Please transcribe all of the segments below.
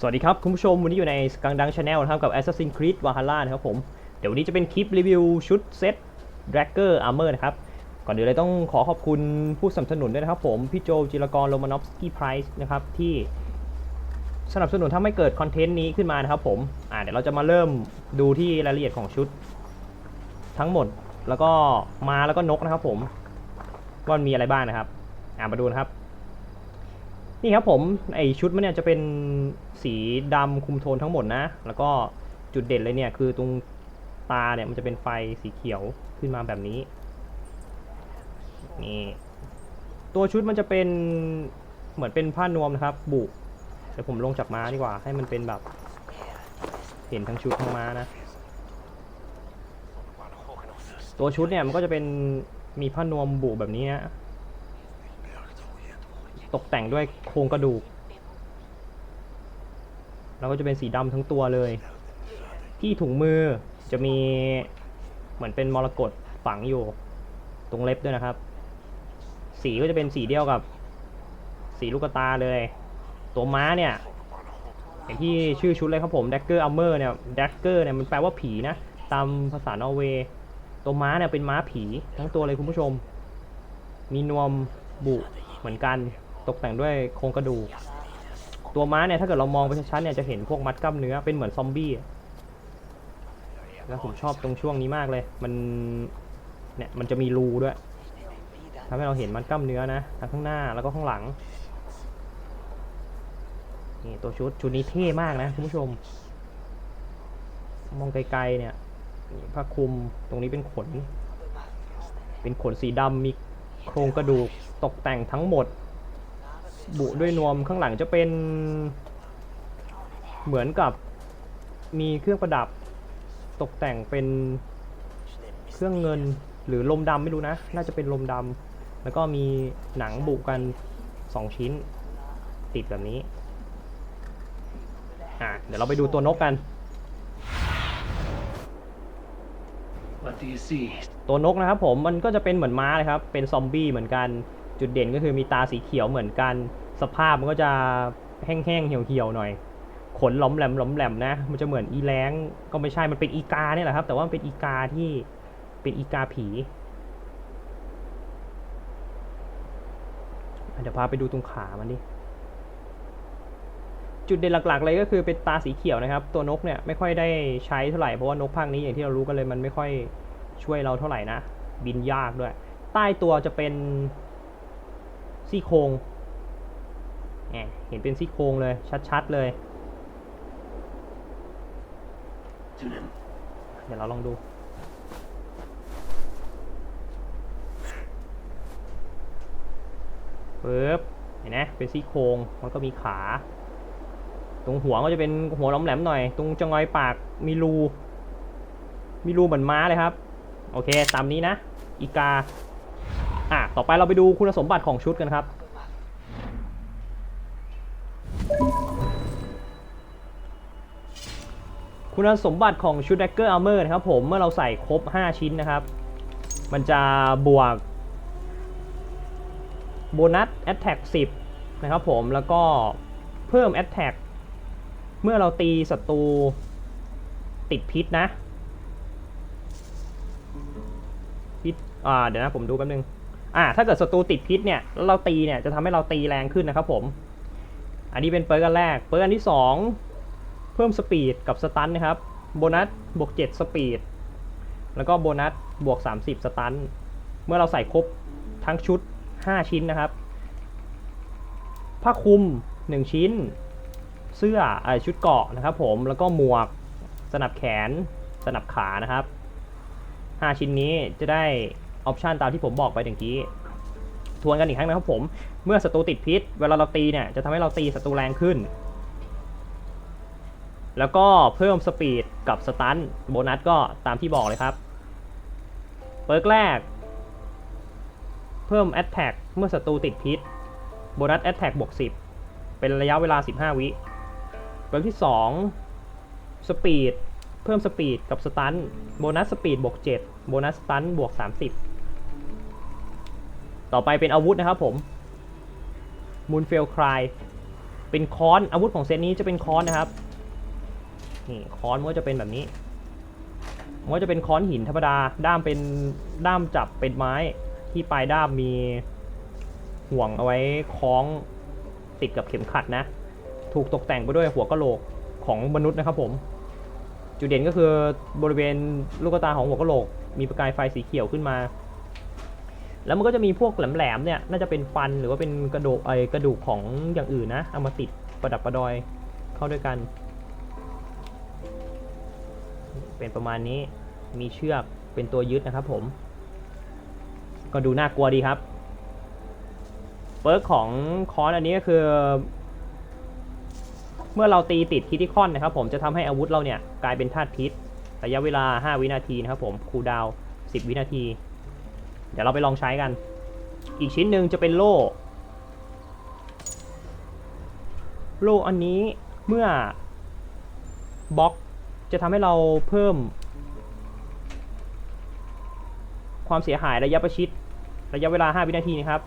สวัสดีครับ คุณผู้ชม วันนี้อยู่ในสกังดังชาแนลนะครับ กับ Assassin's Creed Valhalla นะครับผม เดี๋ยววันนี้จะเป็นคลิปรีวิวชุดเซ็ต Dragger Armor นะครับ ก่อนอื่นเลยต้องขอขอบคุณผู้สนับสนุนด้วยนะครับผม พี่โจจิรกรโรมานอฟสกี้ไพรส์นะครับ ที่สนับสนุนทำให้เกิดคอนเทนต์นี้ขึ้นมานะครับผม อ่าเดี๋ยวเราจะมาเริ่มดูที่รายละเอียดของชุด ทั้งหมดแล้วก็มาแล้วก็นกนะครับผมว่ามีอะไรบ้างนะครับ อ่ามาดูนะครับ นี่ครับผมไอชุดมันเนี่ยจะเป็นสีดำคุมโทนทั้งหมดนะ แล้วก็จุดเด่นเลยเนี่ยคือตรงตาเนี่ยมันจะเป็นไฟสีเขียวขึ้นมาแบบนี้นี่ตัวชุดมันจะเป็นเหมือนเป็นผ้านวมนะครับ บุเดี๋ยวผมลงจากม้าดีกว่า ให้มันเป็นแบบ เห็นทั้งชุดทั้งม้านะ ตัวชุดเนี่ยมันก็จะเป็นมีผ้านวมบุแบบนี้นะ ตกแต่งด้วยโครงกระดูก แล้วก็จะเป็นสีดำทั้งตัวเลย ที่ถุงมือจะมีเหมือนเป็นมรกตฝังอยู่ ตรงเล็บด้วยนะครับ สีก็จะเป็นสีเดียวกับ สีลูกตาเลย ตัวม้าเนี่ยอย่างที่ชื่อชุดเลยครับผม Dagger Armor เนี่ย Dagger เนี่ยมันแปลว่าผีนะ ตามภาษานอร์เวย์ ตัวม้าเนี่ยเป็นม้าผีทั้งตัวเลยคุณผู้ชม มีนวมบุเหมือนกัน ตกแต่งด้วยโครงกระดูก ตัวม้าเนี่ยถ้าเกิดเรามองไปชัดๆเนี่ยจะเห็นพวกมัดกล้ามเนื้อเป็นเหมือนซอมบี้อะแล้วผมชอบตรงช่วงนี้มากเลย มันเนี่ยมันจะมีรูด้วยทำให้เราเห็นมัดกล้ามเนื้อนะทั้งข้างหน้าแล้วก็ข้างหลังนี่ตัวชุดชุดนี้เท่มากนะคุณผู้ชม มองไกลๆเนี่ยนี่ผ้าคลุมตรงนี้เป็นขน เป็นขนสีดำมีโครงกระดูกตกแต่งทั้งหมด บุด้วยนวมข้างหลังจะเป็น เหมือนกับมีเครื่องประดับ ตกแต่งเป็นเครื่องเงินหรือลมดำไม่รู้นะ น่าจะเป็นลมดำแล้วก็มีหนังบุกันสองชิ้น ติดแบบนี้อะเดี๋ยวเราไปดูตัวนกกัน What do you see? ตัวนกนะครับผมมันก็จะเป็นเหมือนม้าเลยครับ เป็นซอมบี้เหมือนกัน จุดเด่นก็คือมีตาสีเขียวเหมือนกัน สภาพมันก็จะแห้งๆเหี่ยวๆหน่อย ขนหล้อมแหลมล้อมแหลมนะ มันจะเหมือนอีแรงก็ไม่ใช่ มันเป็นอีกาเนี่ยแหละครับ แต่ว่ามันเป็นอีกาที่เป็นอีกาผีเดี๋ยวพาไปดูตรงขามันดิ จุดเด่นหลักๆเลยก็คือเป็นตาสีเขียวนะครับ ตัวนกเนี่ยไม่ค่อยได้ใช้เท่าไหร่ เพราะว่านกภาคนี้อย่างที่เรารู้กันเลยมันไม่ค่อยช่วยเราเท่าไหร่นะ บินยากด้วย ใต้ตัวจะเป็น ซี่โครงเห็นเป็นซี่โครงเลย ชัดๆ เลย เดี๋ยวเราลองดู ปึ๊บ เห็นไหมเป็นซี่โครงมันก็มีขา ตรงหัวก็จะเป็นหัวล้อมแหลมหน่อย ตรงจงอยปากมีรู มีรูเหมือนม้าเลยครับ โอเค ตามนี้นะ อีกา ต่อไปเราไปดูคุณสมบัติของชุดกันครับ คุณสมบัติของชุด Dagger Armor นะครับผมเมื่อเราใส่ครบ 5 ชิ้นนะครับ มันจะบวกโบนัส Attack 10 นะครับผมแล้วก็เพิ่ม Attack เมื่อเราตีศัตรูติดพิษนะพิษอ่าเดี๋ยวนะผมดูแป๊บนึง อ่าถ้าเกิดศัตรูติดพิษเนี่ยแล้วเราตีเนี่ยจะทำให้เราตีแรงขึ้นนะครับผม อันนี้เป็นเปิร์กันแรก เปิร์กอันที่ 2 เพิ่มสปีดกับสตันนะครับ โบนัสบวก7สปีด แล้วก็โบนัสบวก 30 สตัน เมื่อเราใส่ครบทั้งชุด 5 ชิ้นนะครับ ผ้าคลุม 1 ชิ้น เสื้ออชุดเกาะนะครับผม แล้วก็หมวก สนับแขน สนับขานะครับ 5 ชิ้นนี้จะได้ ออปชันตามที่ผมบอกไปเมื่อกี้ทวนกันอีกครั้งนะครับผม เมื่อศัตรูติดพิษ เวลาเราตีเนี่ยจะทำให้เราตีศัตรูแรงขึ้น แล้วก็เพิ่มสปีดกับสตันโบนัสก็ตามที่บอกเลยครับ เปิร์กแรก เพิ่ม Attack เมื่อศัตรูติดพิษ โบนัส Attack บวก 10 เป็นระยะเวลา 15 วิ เปิร์กที่ 2 สปีด เพิ่มสปีดกับสตันโบนัสสปีดบวก 7 โบนัสสตันบวก 30 ต่อไปเป็นอาวุธนะครับผมมูนเฟลคลายเป็นค้อนอาวุธของเซตนี้จะเป็นค้อนนะครับนี่ค้อนมันก็จะเป็นแบบนี้มันก็จะเป็นค้อนหินธรรมดาด้ามเป็นด้ามจับเป็นไม้ที่ปลายด้ามมีห่วงเอาไว้คล้องติดกับเข็มขัดนะ ถูกตกแต่งไปด้วยหัวกะโหลกของมนุษย์นะครับผม จุดเด่นก็คือบริเวณลูกตาของหัวกะโหลก มีประกายไฟสีเขียวขึ้นมา แล้วมันก็จะมีพวกแหลมๆเนี่ยน่าจะเป็นฟันหรือว่าเป็นกระดูกไอกระดูกของอย่างอื่นนะเอามาติดประดับประดอยเข้าด้วยกัน เป็นประมาณนี้มีเชือกเป็นตัวยึดนะครับผม ก็ดูน่ากลัวดีครับเปิร์กของคอนอันนี้ก็คือ เมื่อเราตีติดคิติคอนนะครับผมจะทำให้อาวุธเราเนี่ยกลายเป็นธาตุพิษ ระยะเวลา 5 วินาทีนะครับผมคูลดาว 10 วินาที เดี๋ยวเราไปลองใช้กัน อีกชิ้นหนึ่งจะเป็นโล่ โล่อันนี้เมื่อบล็อกจะทำให้เราเพิ่ม ความเสียหายระยะประชิด ระยะเวลา 5 วินาทีนะครับ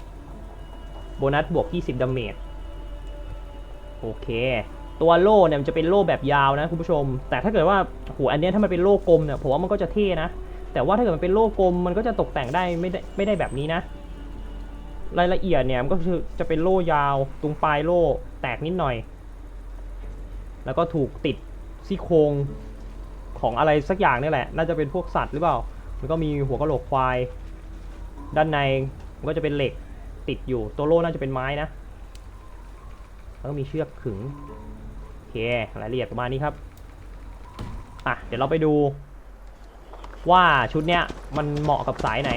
โบนัสบวก 20 ดาเมจ โอเค ตัวโล่เนี่ยมันจะเป็นโล่แบบยาวนะคุณผู้ชม แต่ถ้าเกิดว่าโหอันเนี้ยถ้ามันเป็นโล่กลมเนี่ยผมว่ามันก็จะเท่นะ แต่ว่าถ้าเกิดมันเป็นโลกลมมันก็จะตกแต่งได้ไม่ได้ไม่ได้แบบนี้นะ รายละเอียดเนี่ยมันก็คือจะเป็นโล่ยาวตรงปลายโล่แตกนิดหน่อย แล้วก็ถูกติดซี่โครงของอะไรสักอย่างนี่แหละ น่าจะเป็นพวกสัตว์หรือเปล่า มันก็มีหัวกระโหลกควาย ด้านในมันก็จะเป็นเหล็กติดอยู่ตัวโล่น่าจะเป็นไม้นะ แล้วก็มีเชือกขึงโอเครายละเอียดประมาณนี้ครับ อะ เดี๋ยวเราไปดู ว่าชุดเนี้ยมันเหมาะกับสายไหน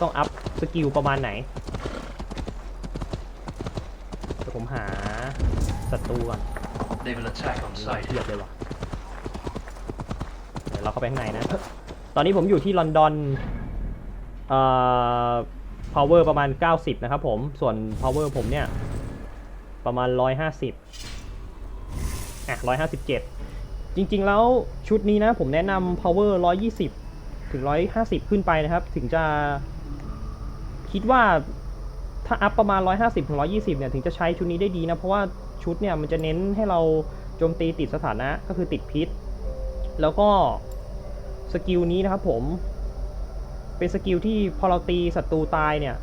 ต้องอัพสกิลประมาณไหนเดี๋ยวผมหาศัตรูก่อน They will attack on เ sight. ทียบเลยว่ะเดี๋ยวเราเข้าไปข้างในนะ ตอนนี้ผมอยู่ที่ลอนดอน เอ่อ power ประมาณ 90 นะครับผม ส่วน power ผมเนี่ย ประมาณ 150 อะ 157 จริงๆแล้วชุดนี้นะ ผมแนะนำ power 120 ถึง 150 ขึ้นไปนะครับ ถึงจะคิดว่าถ้าอัพประมาณ 150ถึง120 เนี่ย ถึงจะใช้ชุดนี้ได้ดีนะ เพราะว่าชุดเนี่ยมันจะเน้นให้เราโจมตีติดสถานะก็คือติดพิษ แล้วก็สกิลนี้นะครับผม เป็นสกิลที่พอเราตีศัตรูตายเนี่ย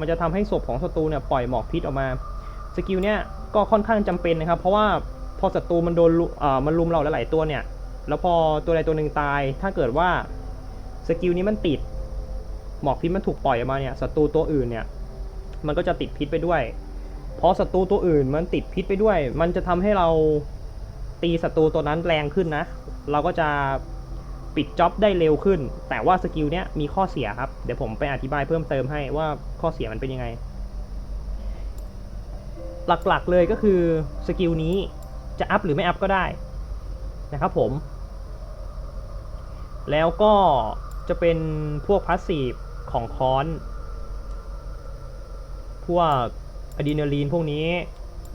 มันจะทำให้ศพของศัตรูเนี่ยปล่อยหมอกพิษออกมา สกิลเนี่ยก็ค่อนข้างจำเป็นนะครับ เพราะว่าพอศัตรูมันโดนอ่ามันลุมเราหลาย ๆ ตัวเนี่ย แล้วพอตัวใดตัวหนึ่งตาย ถ้าเกิดว่า สกิลนี้มันติด หมอกพิษมันถูกปล่อยออกมาเนี่ยศัตรูตัวอื่นเนี่ย มันก็จะติดพิษไปด้วย เพราะศัตรูตัวอื่นมันติดพิษไปด้วย มันจะทำให้เราตีศัตรูตัวนั้นแรงขึ้นนะ เราก็จะปิดจ็อบได้เร็วขึ้น แต่ว่าสกิลเนี้ยมีข้อเสียครับ เดี๋ยวผมไปอธิบายเพิ่มเติมให้ว่าข้อเสียมันเป็นยังไง หลักๆเลยก็คือสกิลนี้จะอัพหรือไม่อัพก็ได้นะครับผม แล้วก็ จะเป็นพวกพาสซีฟของคอน พวกอะดรีนาลีนพวกนี้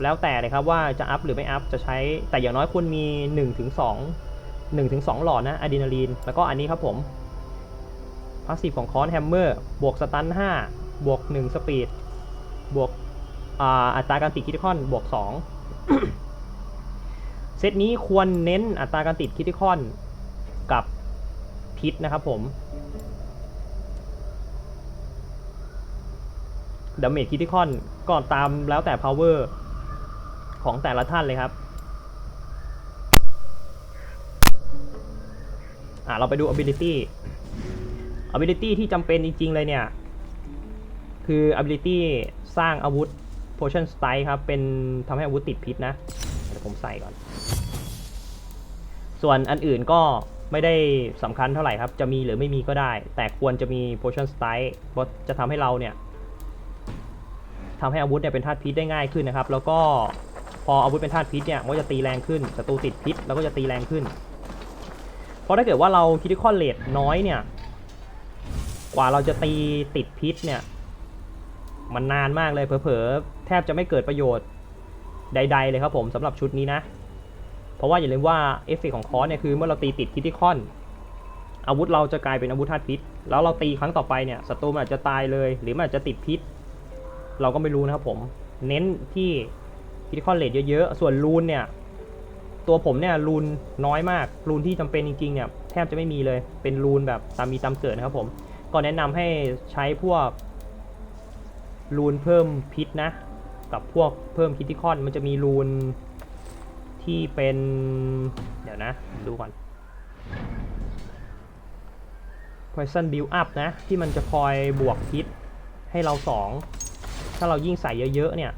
แล้วแต่เลยครับว่าจะอัพหรือไม่อัพจะใช้แต่อย่างน้อยควรมี 1-2ถึง2 1ถึง2หลอดนะอะดรีนาลีน แล้วก็อันนี้ครับผมพาสซีฟของคอนแฮมเมอร์บวกสตัน5บวก 1 สปีด บวกอัตราการติดคิติคอนบวก 2 เซตนี้ควรเน้นอัตราการติดคิติคอนกับพิษนะครับผม ดาเมจคิติคอนก็ตามแล้วแต่ power ของแต่ละท่านเลยครับ อะเราไปดู ability ability ที่จำเป็นจริง ๆ เลยเนี่ย คือ ability สร้างอาวุธ potion strike ครับ เป็นทำให้อาวุธติดพิษนะเดี๋ยวผมใส่ก่อน ส่วนอันอื่นก็ไม่ได้สำคัญเท่าไหร่ครับ จะมีหรือไม่มีก็ได้ แต่ควรจะมี potion strike เพราะจะทำให้เราเนี่ย ทำให้อาวุธเนี่ยเป็นธาตุพิษได้ง่ายขึ้นนะครับ แล้วก็พออาวุธเป็นธาตุพิษเนี่ยมันก็จะตีแรงขึ้นศัตรูติดพิษแล้วก็จะตีแรงขึ้น เพราะถ้าเกิดว่าเราคิดคอนเลทน้อยเนี่ย กว่าเราจะตีติดพิษเนี่ย มันนานมากเลยเผลอๆแทบจะไม่เกิดประโยชน์ใด ๆ เลยครับผมสำหรับชุดนี้นะ เพราะว่าอย่าลืมว่าเอฟเฟกของคอสเนี่ยคือเมื่อเราตีติดคิติคอนอาวุธเราจะกลายเป็นอาวุธธาตุพิษ แล้วเราตีครั้งต่อไปเนี่ยศัตรูมันอาจจะตายเลย หรือมันอาจจะติดพิษ เราก็ไม่รู้นะครับผม เน้นที่คิดคอนเลดเยอะๆ ส่วนรูนเนี่ย ตัวผมเนี่ยรูนน้อยมาก รูนที่จำเป็นจริงๆเนี่ยแทบจะไม่มีเลย เป็นรูนแบบตามมีตามเกิดนะครับผม ก็แนะนำให้ใช้พวกรูนเพิ่มพิษนะ กับพวกเพิ่มคิติคอนมันจะมีรูนที่เป็น เดี๋ยวนะ ดูก่อน Poison Build Up นะ ที่มันจะคอยบวกพิษให้เราสองาเรายิ่งใส่เยอะๆเนี่ย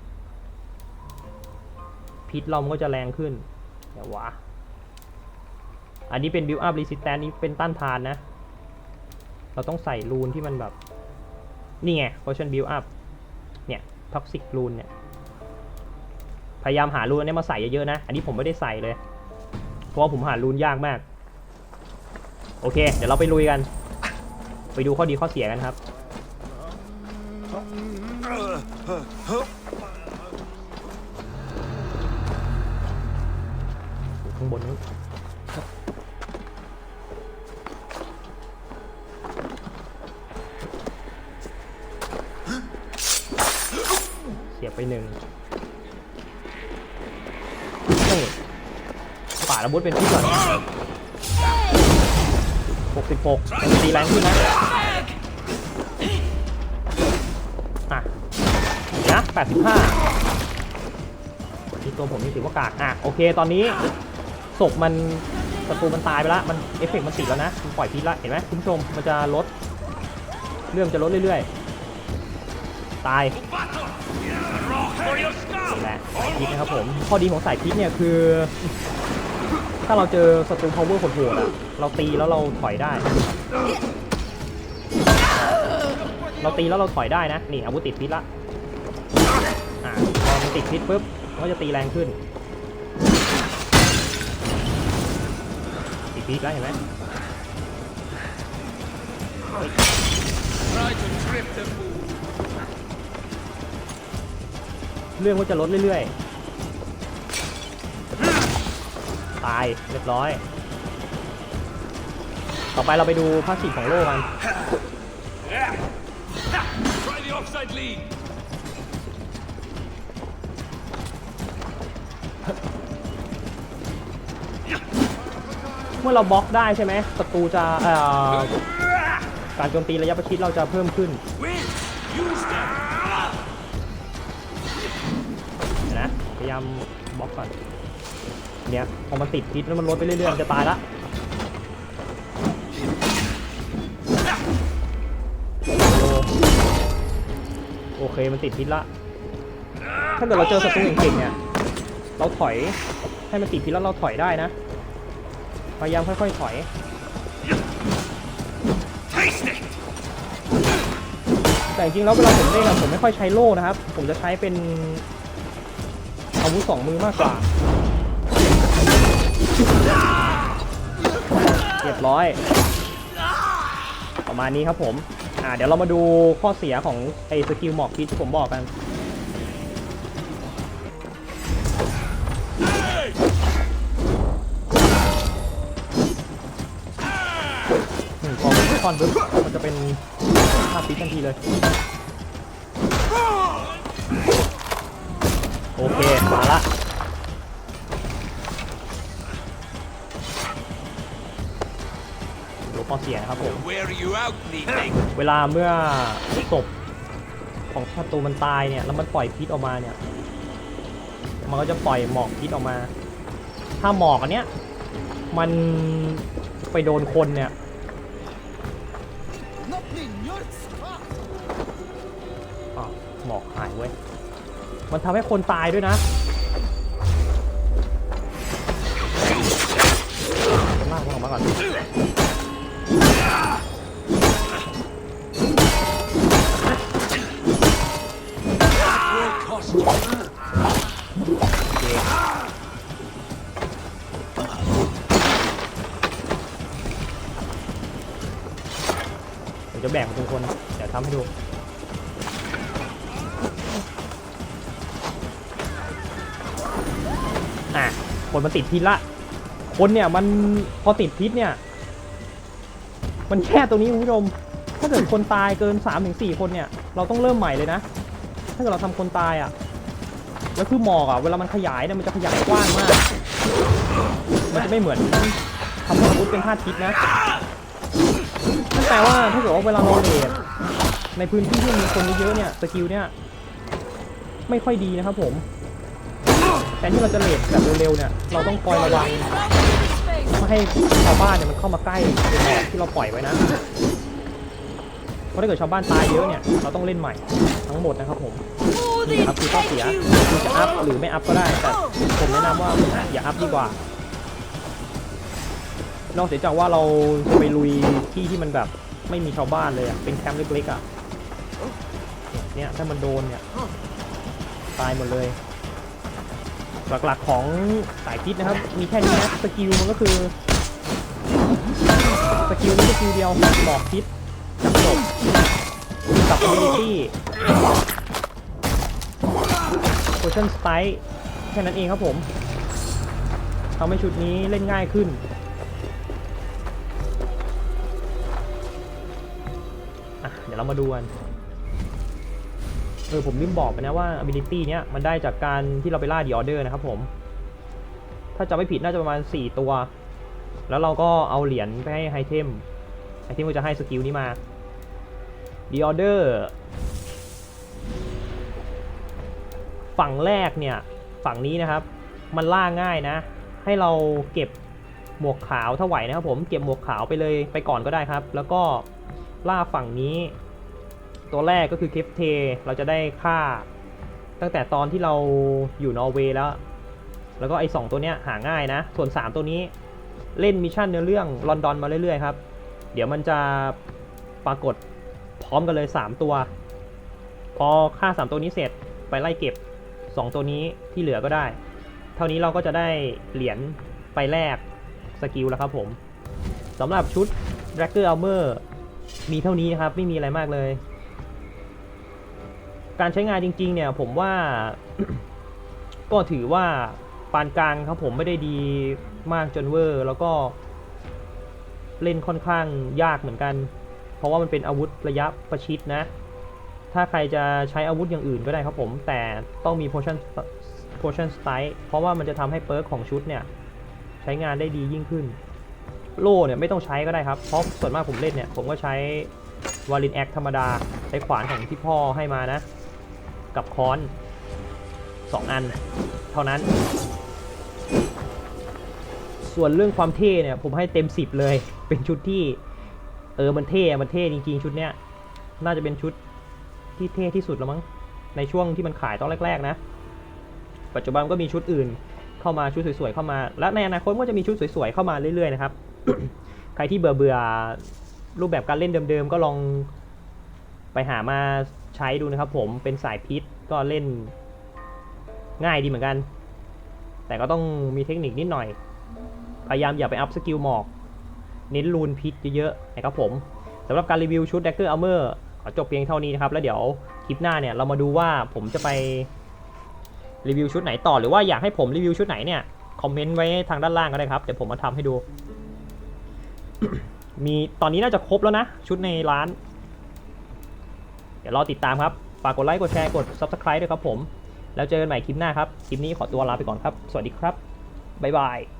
พิษเรามันก็จะแรงขึ้นเดี๋ยววะอันนี้เป็น Build Up Resistance นี้เป็นต้านทานนะ เราต้องใส่รูนที่มันแบบ นี่ไง Poison Build Up เนี่ย Toxic Rune เนี่ย พยายามหารูนนี้มาใส่เยอะๆนะ อันนี้ผมไม่ได้ใส่เลย เพราะว่าผมหารูนยากมาก โอเค เดี๋ยวเราไปลุยกัน ไปดูข้อดีข้อเสียกันครับ ข้างบนนู้นเสียบไปหนึ่งนี่ป่าระบุดเป็นพิษก่อนหกสิบหกตีแรงขึ้นนะ อะนะแปดสิบห้าที่ตัวผมนี่ถือว่ากากอะโอเคตอนนี้ศพมันศัตรูมันตายไปแล้วมันเอฟเฟกต์มันติดแล้วนะปล่อยพิษล้วเห็นไหมคุณผู้ชมมันจะลดเรื่องจะลดเรื่อยๆ ตายนี่แหละสายพิษนะครับผมข้อดีของสายพิษเนี่ยคือ ถ้าเราเจอศัตรู power โหดๆอะเราตีแล้วเราถอยได้ เราตีแล้วเราถอยได้นะ นี่อาวุธติดพิษละ อ่าพอมันติดพิษปุ๊บมันก็จะตีแรงขึ้น ติดพิษแล้วเห็นไหมเรื่องก็จะลดเรื่อยๆ ตายเรียบร้อย ต่อไปเราไปดูภาคสีของโลกกัน offside lead. เมื่อเราบล็อกได้ใช่ไหมศัตรูจะเอ่อการโจมตีระยะประชิดเราจะเพิ่มขึ้น Wait. Use them. เดี๋ยวนะพยายามบล็อกก่อนเนี่ยพอมันติดพิษแล้วมันลดไปเรื่อยๆมันจะตายละ เคมันติดพิษละ ถ้าเกิดเราเจอศัตรูเก่งๆเนี่ย เราถอยให้มันติดพิษแล้วเราถอยได้นะ พยายามค่อยๆถอยแต่จริงๆแล้วเวลาผมเล่นอะผมไม่ค่อยใช้โล่นะครับ ผมจะใช้เป็นอาวุธสองมือมากกว่าเรียบร้อย ประมาณนี้ครับผม อ่าเดี๋ยวเรามาดูข้อเสียของไอ้สกิลหมอกพิษที่ผมบอกกันพอมันคอนปุ๊บมันจะเป็นภาพพิษทันทีเลย โอเค มาละ ดูข้อเสียนะครับผม Wear you out, Nick. เวลาเมื่อศพของศัตรูมันตายเนี่ย แล้วมันปล่อยพิษออกมาเนี่ย มันก็จะปล่อยหมอกพิษออกมา ถ้าหมอกอันเนี้ย มันไปโดนคนเนี่ยอ้าวหมอกหายเว้ย มันทำให้คนตายด้วยนะมากออกมาก่อน เคเดี๋ยวจะแบ่งเป็นคน เดี๋ยวทำให้ดู อะ คนมันติดพิษละ คนเนี่ยมันพอติดพิษเนี่ย มันแค่ตรงนี้คุณผู้ชม ถ้าเกิดคนตายเกิน3-4คนเนี่ย เราต้องเริ่มใหม่เลยนะ ถ้าเกิดเราทำคนตายอะ แล้วคือหมอกอะ เวลามันขยายเนี่ยมันจะขยายกว้างมาก มันจะไม่เหมือนทำให้อาวุธเป็นธาตุพิษนะนั่นแปลว่าถ้าเกิดว่าเวลาเราเลดในพื้นที่ที่มีคนเยอะเนี่ยสกิลเนี่ยไม่ค่อยดีนะครับผมแทนที่เราจะเลดแบบเร็วๆเนี่ย เราต้องคอยระวัง ไม่ให้ชาวบ้านเนี่ยมันเข้ามาใกล้เป็นหมอกที่เราปล่อยไว้นะ เพราะถ้าเกิดชาวบ้านตายเยอะเนี่ย เราต้องเล่นใหม่ทั้งหมดนะครับผมนี่ครับคือข้อเสียคือจะอัพหรือไม่อัพก็ได้ แต่ผมแนะนำว่าอย่าอัพดีกว่า นอกเสียจากว่าเราจะไปลุยที่ที่มันแบบไม่มีชาวบ้านเลยอะเป็นแคมป์เล็กๆอะ เนี่ยถ้ามันโดนเนี่ย ตายหมดเลย หลักๆของสายพิษนะครับ มีแค่นี้นะสกิลมันก็คือสกิลนี้สกิลเดียวหมอกพิษจับจบกับ ability Potion Strike แค่นั้นเองครับผมทำให้ชุดนี้เล่นง่ายขึ้นเดี๋ยวเรามาดูกัน เออผมลืมบอกไปนะว่า ability เนี้ยมันได้จากการที่เราไปล่า The Order นะครับผม ถ้าจำไม่ผิดน่าจะประมาณ 4 ตัว แล้วเราก็เอาเหรียญไปให้ไฮเทมไฮเทมก็จะให้สกิลนี้มา The Order ฝั่งแรกเนี่ยฝั่งนี้นะครับ มันล่าง่ายนะ ให้เราเก็บหมวกขาวถ้าไหวนะครับผมเก็บหมวกขาวไปเลยไปก่อนก็ได้ครับ แล้วก็ล่าฝั่งนี้ ตัวแรกก็คือเคฟเท เราจะได้ค่า ตั้งแต่ตอนที่เราอยู่นอร์เวย์แล้ว แล้วก็ไอ้สองตัวเนี้ยหาง่ายนะ ส่วน 3 ตัวนี้เล่นมิชชั่นเนื้อเรื่องลอนดอนมาเรื่อยๆครับ เดี๋ยวมันจะปรากฏพร้อมกันเลย 3 ตัว พอฆ่า 3 ตัวนี้เสร็จไปไล่เก็บ 2 ตัวนี้ที่เหลือก็ได้ เท่านี้เราก็จะได้เหรียญไปแลกสกิลแล้วครับผมสำหรับชุด r a c k e r Armor มีเท่านี้นะครับ ไม่มีอะไรมากเลย การใช้งานจริงๆเนี่ยผมว่า ก็ถือว่าปานกลางครับผมไม่ได้ดีมากจนเวอร์ แล้วก็ เล่นค่อนข้างยากเหมือนกัน เพราะว่ามันเป็นอาวุธระยะประชิดนะ ถ้าใครจะใช้อาวุธอย่างอื่นก็ได้ครับผม แต่ต้องมี potion potion strike เพราะว่ามันจะทำให้เปิร์กของชุดเนี่ย ใช้งานได้ดียิ่งขึ้น โล่เนี่ยไม่ต้องใช้ก็ได้ครับ เพราะส่วนมากผมเล่นเนี่ย ผมก็ใช้วาลินแอคธรรมดา ใช้ขวานของที่พ่อให้มานะ กับค้อน 2 อัน เท่านั้น ส่วนเรื่องความเท่เนี่ยผมให้เต็ม 10 เลย เป็นชุดที่ เออมันเท่ มันเท่จริงๆ ชุดเนี้ย น่าจะเป็นชุดที่เท่ที่สุดแล้วมั้ง ในช่วงที่มันขายตอนแรกๆนะ ปัจจุบันก็มีชุดอื่นเข้ามาชุดสวยๆเข้ามา และในอนาคตก็จะมีชุดสวยๆเข้ามาเรื่อยๆนะครับ ใครที่เบื่อเบื่อรูปแบบการเล่นเดิมๆ ก็ลองไปหามา ใช้ดูนะครับผมเป็นสายพิษก็เล่นง่ายดีเหมือนกัน แต่ก็ต้องมีเทคนิคนิดหน่อย พยายามอย่าไปอัพสกิลหมอก เน้นรูนพิษเยอะๆนะครับผมสำหรับการรีวิวชุด Dagger Armor ขอจบเพียงเท่านี้นะครับ แล้วเดี๋ยวคลิปหน้าเนี่ยเรามาดูว่าผมจะไปรีวิวชุดไหนต่อหรือว่าอยากให้ผมรีวิวชุดไหนเนี่ยคอมเมนต์ไว้ทางด้านล่างก็ได้ครับ เดี๋ยวผมมาทำให้ดู มีตอนนี้น่าจะครบแล้วนะ ชุดในร้าน ดี๋ยวรอติดตามครับ ฝากกดไลค์ กดแชร์ กด Subscribe ด้วยครับผม แล้วเจอกันใหม่คลิปหน้าครับ คลิปนี้ขอตัวลาไปก่อนครับ สวัสดีครับ บ๊ายบาย